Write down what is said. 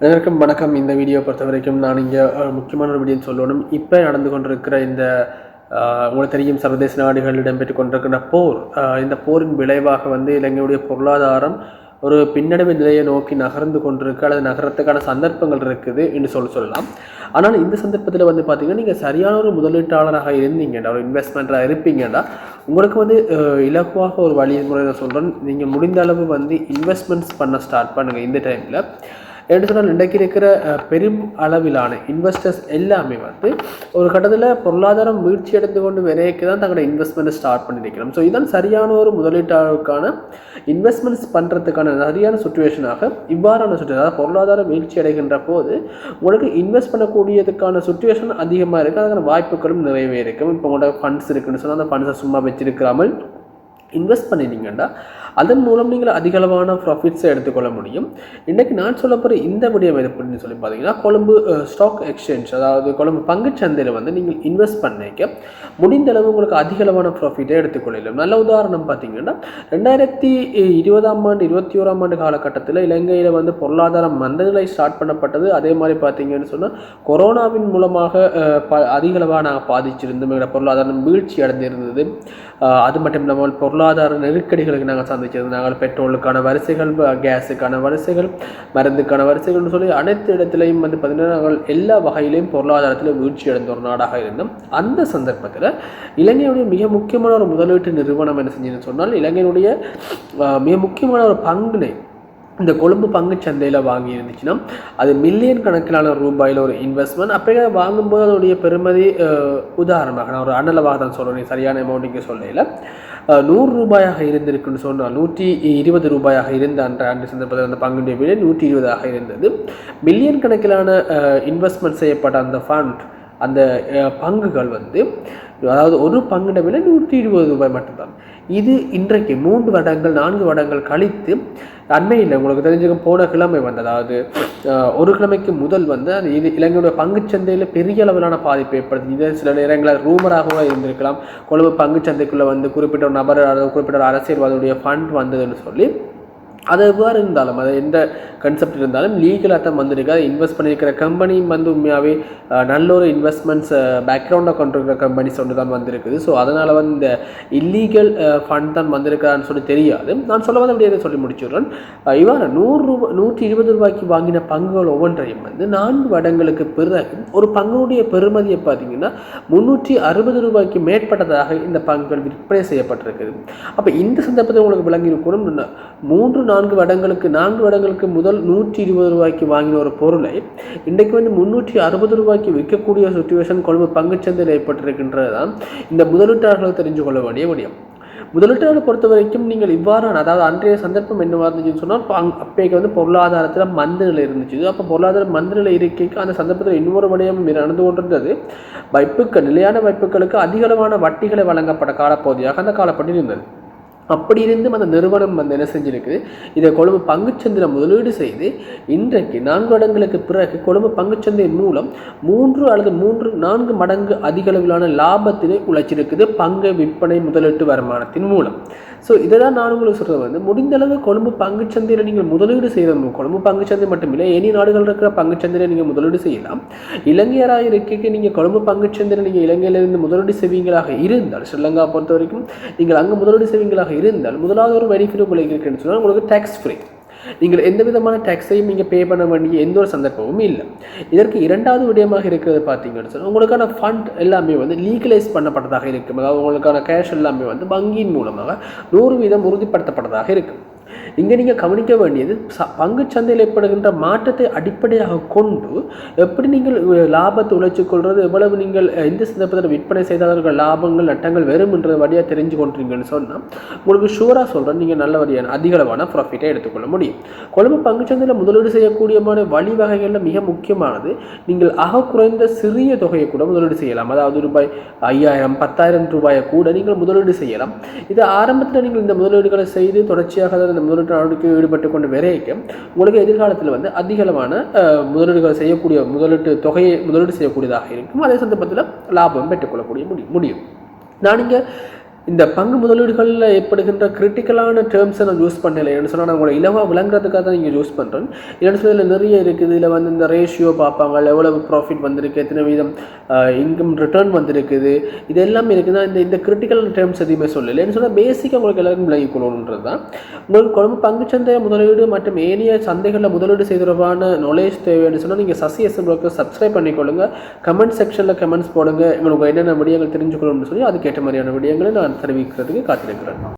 அனைவருக்கும் வணக்கம். இந்த வீடியோ பொறுத்த வரைக்கும் நான் இங்கே முக்கியமான ஒரு வீடியோ சொல்லணும். இப்போ நடந்து கொண்டிருக்கிற இந்த உங்களுக்கு தெரியும் சர்வதேச நாடுகளில் இடம்பெற்று கொண்டிருக்கிற போர். இந்த போரின் விளைவாக வந்து இலங்கையுடைய பொருளாதாரம் ஒரு பின்னடைவு நிலையை நோக்கி நகர்ந்து கொண்டிருக்கு. அல்லது நகரத்துக்கான சந்தர்ப்பங்கள் இருக்குது என்று சொல்ல சொல்லலாம். ஆனால் இந்த சந்தர்ப்பத்தில் வந்து பார்த்தீங்கன்னா நீங்கள் சரியான ஒரு முதலீட்டாளராக இருந்தீங்கடா ஒரு இன்வெஸ்ட்மெண்ட்டாக இருப்பீங்கடா உங்களுக்கு வந்து இலகுவாக ஒரு வழிமுறையை சொல்கிறேன் நீங்கள் முடிந்த அளவு வந்து இன்வெஸ்ட்மெண்ட்ஸ் பண்ண ஸ்டார்ட் பண்ணுங்கள் இந்த டைமில் என்று சொன்னால் இன்றைக்கு இருக்கிற பெரும் அளவிலான இன்வெஸ்டர்ஸ் எல்லாமே வந்து ஒரு கட்டத்தில் பொருளாதாரம் வீழ்ச்சி அடைந்து கொண்டு வரைக்கு தான் தங்களோட இன்வெஸ்ட்மெண்ட்டை ஸ்டார்ட் பண்ணியிருக்கிறோம் ஸோ இதுதான் சரியான ஒரு முதலீட்டாளருக்கான இன்வெஸ்ட்மெண்ட்ஸ் பண்ணுறதுக்கான சரியான சுச்சுவேஷனாக இவ்வாறான சுச்சுவேஷன் அதாவது பொருளாதார வீழ்ச்சி அடைகின்ற போது உங்களுக்கு இன்வெஸ்ட் பண்ணக்கூடியதுக்கான சுச்சுவேஷன் அதிகமாக இருக்குது அதுக்கான வாய்ப்புகளும் நிறையவே இருக்கும் இப்போ உங்களோட ஃபண்ட்ஸ் இருக்குன்னு சொன்னால் அந்த ஃபண்ட்ஸை சும்மா வச்சிருக்காமல் இன்வெஸ்ட் பண்ணிட்டீங்கன்னா அதன் மூலம் நீங்கள் அதிகளவான ப்ராஃபிட்ஸை எடுத்துக்கொள்ள முடியும். இன்றைக்கு நான் சொல்ல போகிற இந்த விடயம் அப்படின்னு சொல்லி பார்த்தீங்கன்னா கொழும்பு ஸ்டாக் எக்ஸ்சேஞ்ச் அதாவது கொழும்பு பங்குச்சந்தையில் வந்து நீங்கள் இன்வெஸ்ட் பண்ணிக்க முடிந்த அளவு உங்களுக்கு அதிகளவான ப்ராஃபிட்டை எடுத்துக்கொள்ளலாம் நல்ல உதாரணம் பார்த்தீங்கன்னா ரெண்டாயிரத்தி இருபதாம் ஆண்டு இருபத்தி ஓராம் ஆண்டு காலகட்டத்தில் இலங்கையில் வந்து பொருளாதாரம் மந்தநிலை ஸ்டார்ட் பண்ணப்பட்டது. அதே மாதிரி பார்த்தீங்கன்னு சொன்னால் கொரோனாவின் மூலமாக ப அதிகளவாக நாங்கள் பாதிச்சிருந்தோம் எங்களோட பொருளாதாரம் வீழ்ச்சி அடைந்திருந்தது அது மட்டும் இல்லாமல் பொருள் பொருளாதார நெருக்கடிகளுக்கு நாங்கள் சந்திச்சிருந்தோம் நாங்கள் பெட்ரோலுக்கான வரிசைகள் கேஸுக்கான வரிசைகள் மருந்துக்கான வரிசைகள்னு சொல்லி அனைத்து இடத்துலையும் வந்து பார்த்திங்கன்னா நாங்கள் எல்லா வகையிலையும் பொருளாதாரத்தில் வீழ்ச்சி அடைந்த ஒரு நாடாக இருந்தோம். அந்த சந்தர்ப்பத்தில் இலங்கையுடைய மிக முக்கியமான ஒரு முதலீட்டு நிறுவனம் என்ன செஞ்சுன்னு சொன்னால் இலங்கையினுடைய மிக முக்கியமான ஒரு பங்கினை இந்த கொழும்பு பங்குச் சந்தையில் வாங்கி இருந்துச்சுன்னா அது மில்லியன் கணக்கிலான ரூபாயில் ஒரு இன்வெஸ்ட்மெண்ட் அப்படியே வாங்கும்போது அதோடைய பெருமதி உதாரணமாக நான் ஒரு அனலவாக தான் சொல்கிறேன் சரியான அமௌண்ட்டுங்க இங்கே சொல்லல. நூறு ரூபாயாக இருந்திருக்குன்னு சொன்னால் நூற்றி இருபது ரூபாயாக இருந்த அன்ற ஆண்டு சந்தர்ப்பத்தில் அந்த பங்குடைய விலை நூற்றி இருபதாக இருந்தது. மில்லியன் கணக்கிலான இன்வெஸ்ட்மெண்ட் செய்யப்பட்ட அந்த ஃபண்ட் அந்த பங்குகள் வந்து அதாவது ஒரு பங்குட விலை நூற்றி இருபது ரூபாய் மட்டும்தான். இது இன்றைக்கு மூன்று வருடங்கள் நான்கு வருடங்கள் கழித்து அண்மையில் உங்களுக்கு தெரிஞ்சுக்க போன கிழமை வந்து அதாவது ஒரு கிழமைக்கு முதல் வந்து அது இது இலங்கையோட பங்குச்சந்தையில் பெரிய அளவிலான பாதிப்பு ஏற்படுது. இது சில நேரங்களில் ரூமராகவோ இருந்திருக்கலாம். கொழும்பு பங்குச்சந்தைக்குள்ளே வந்து குறிப்பிட்ட ஒரு நபர் குறிப்பிட்ட ஒரு அரசியல்வாதியுடைய ஃபண்ட் வந்ததுன்னு சொல்லி அது எவ்வாறு இருந்தாலும் அது எந்த கன்செப்ட் இருந்தாலும் லீகலாக தான் வந்திருக்கு. இன்வெஸ்ட் பண்ணியிருக்கிற கம்பெனியும் வந்து உண்மையாகவே நல்ல ஒரு இன்வெஸ்ட்மெண்ட்ஸ் பேக்ரவுண்டாக கொண்டிருக்கிற கம்பெனிஸ் ஒன்று தான் வந்திருக்குது. ஸோ அதனால் வந்து இந்த இல்லீகல் ஃபண்ட் தான் வந்திருக்கான்னு சொல்லி தெரியாது. நான் சொல்ல வந்து அப்படியே சொல்லி முடிச்சுடுறேன். இவ்வாறு நூறு நூற்றி இருபது ரூபாய்க்கு வாங்கின பங்குகள் ஒவ்வொன்றையும் வந்து நான்கு வருடங்களுக்கு பிறகு ஒரு பங்குடைய பெறுமதியை பார்த்தீங்கன்னா முந்நூற்றி அறுபது ரூபாய்க்கு மேற்பட்டதாக இந்த பங்குகள் விற்பனை செய்யப்பட்டிருக்குது. அப்போ இந்த சந்தர்ப்பத்தில் உங்களுக்கு விளங்கி இருக்கணும் மூன்று மூன்று நான்கு வடங்களுக்கு நான்கு வருடங்களுக்கு முதல் நூற்றி இருபது ரூபாய்க்கு வாங்கின ஒரு பொருளை இன்றைக்கு வந்து முந்நூற்றி அறுபது ரூபாய்க்கு விற்கக்கூடிய சுச்சுவேஷன் கொழும்பு பங்குச்சந்தையில் ஏற்பட்டிருக்கின்றது தான் இந்த முதலீட்டாளர்கள் தெரிஞ்சு கொள்ள வேண்டிய விடயம். முதலீட்டாளர்களை பொறுத்த வரைக்கும் நீங்கள் இவ்வாறான அதாவது அன்றைய சந்தர்ப்பம் என்னவா இருந்துச்சுன்னு சொன்னால் பங் வந்து பொருளாதாரத்தில் மந்த நிலை இருந்துச்சு. அப்போ பொருளாதார மந்த நிலை இருக்கைக்கு அந்த சந்தர்ப்பத்தில் இன்னொரு விடயம் நடந்து கொண்டிருந்தது. வைப்புக்கள் நிலையான வைப்புகளுக்கு அதிகளவான வட்டிகளை வழங்கப்பட்ட காலப்பகுதியாக அந்த காலப்பகுதி இருந்தது. அப்படி இருந்தும் அந்த நிறுவனம் வந்து என்ன செஞ்சிருக்குது? இதை கொழும்பு பங்குச்சந்தையில் முதலீடு செய்து இன்றைக்கு நான்கு வருடங்களுக்கு பிறகு கொழும்பு பங்குச்சந்தை மூலம் மூன்று அல்லது மூன்று நான்கு மடங்கு அதிக அளவிலான லாபத்தினை உழைச்சிருக்குது பங்கு விற்பனை முதலீட்டு வருமானத்தின் மூலம். ஸோ இதை தான் நான் உங்களுக்கு சொல்கிறது வந்து முடிந்தளவு கொழும்பு பங்குச்சந்தையில் நீங்கள் முதலீடு செய்யணும் கொழும்பு பங்குச்சந்தை மட்டுமில்லை எனி நாடுகள் இருக்கிற பங்குச்சந்தையில் நீங்கள் முதலீடு செய்யலாம். இலங்கையராக இருக்கைக்கு நீங்கள் கொழும்பு பங்குச்சந்தையில் நீங்கள் இலங்கையிலிருந்து முதலீடு செய்வீங்களாக இருந்தால் ஸ்ரீலங்கா பொறுத்த வரைக்கும் நீங்கள் அங்கே முதலீடு செய்வீங்களாக இருந்தால் முதலாவது ஒரு பெனிஃபிட் உங்களுக்கு இருக்குன்னு சொன்னால் உங்களுக்கு டேக்ஸ் ஃப்ரீ நீங்கள் எந்த விதமான டேக்ஸையும் நீங்கள் பே பண்ண வேண்டிய எந்த ஒரு சந்தர்ப்பமும் இல்லை. இதற்கு இரண்டாவது விடயமாக இருக்கிறது பார்த்தீங்கன்னு சொன்னால் உங்களுக்கான ஃபண்ட் எல்லாமே வந்து லீகலைஸ் பண்ணப்பட்டதாக இருக்கும். அதாவது உங்களுக்கான கேஷ் எல்லாமே வந்து வங்கியின் மூலமாக நூறு வீதம் உறுதிப்படுத்தப்பட்டதாக இருக்கும். இங்கே நீங்கள் கவனிக்க வேண்டியது ச பங்குச் சந்தையில் ஏற்படுகின்ற மாற்றத்தை அடிப்படையாக கொண்டு எப்படி நீங்கள் லாபத்தை உழைச்சிக் கொள்வது எவ்வளவு நீங்கள் எந்த சந்தர்ப்பத்தில் விற்பனை செய்தவர்கள் லாபங்கள் நட்டங்கள் வரும்ன்றது வழியாக தெரிஞ்சு கொண்டிருக்கீங்கன்னு சொன்னால் உங்களுக்கு ஷூராக சொல்கிறேன் நீங்கள் நல்ல வழியான அதிகளவான ப்ராஃபிட்டை எடுத்துக்கொள்ள முடியும். கொழும்பு பங்குச்சந்தையில் முதலீடு செய்யக்கூடியமான வழிவகைகளில் மிக முக்கியமானது நீங்கள் ஆக குறைந்த சிறிய தொகையை கூட முதலீடு செய்யலாம். அதாவது ரூபாய் ஐயாயிரம் பத்தாயிரம் ரூபாயை கூட நீங்கள் முதலீடு செய்யலாம். இது ஆரம்பத்தில் நீங்கள் இந்த முதலீடுகளை செய்து தொடர்ச்சியாக இந்த முதலீடு நடவடிக்கை ஈடுபட்டு கொண்டு வரைக்க உங்களுக்கு எதிர்காலத்தில் வந்து அதிகளவான முதலீடுகள் செய்யக்கூடிய முதலீட்டு தொகையை முதலீடு செய்யக்கூடியதாக இருக்கும். அதே சந்தர்ப்பத்தில் லாபம் பெற்றுக்கொள்ளக்கூடிய முடியும் முடியும். நான் இங்கே இந்த பங்கு முதலீடுகளில் ஏற்படுகின்ற கிரிட்டிக்கலான டேர்ம்ஸை நான் யூஸ் பண்ணலை. என்ன சொன்னால் நான் உங்களை இலவாக விளங்குறதுக்காக தான் நீங்கள் யூஸ் பண்ணுறேன் இல்லைன்னு சொல்லி நிறைய இருக்குது இதில் வந்து இந்த ரேஷியோ பார்ப்பாங்க. எவ்வளவு ப்ராஃபிட் வந்திருக்கு எத்தனை வீதம் இன்கம் ரிட்டர்ன் வந்திருக்குது. இது எல்லாமே இருக்குதுன்னா இந்த இந்த கிரிட்டிக்கல் டேர்ம்ஸ் எதுவுமே சொல்லலை. இல்லைன்னு சொன்னால் பேசிக்காக உங்களுக்கு எல்லாருக்கும் விளங்கி தான். உங்களுக்கு குழம்பு பங்குச்சந்தை முதலீடு மற்றும் ஏனைய சந்தைகளில் முதலீடு செய்தவரான நாலேஜ் தேவைன்னு சொன்னால் நீங்கள் சசி எஸ்எம் சப்ஸ்கிரைப் பண்ணிக்கொள்ளுங்கள் கமெண்ட் செக்ஷனில் கமெண்ட்ஸ் போடுங்க. உங்களுக்கு என்னென்ன விடயங்கள் தெரிஞ்சுக்கணும்னு சொல்லி அதுக்கேற்ற மாதிரியான விடயங்களை நான் தெரிவிக்கிறதுக்கு காத்திருக்கிறேன்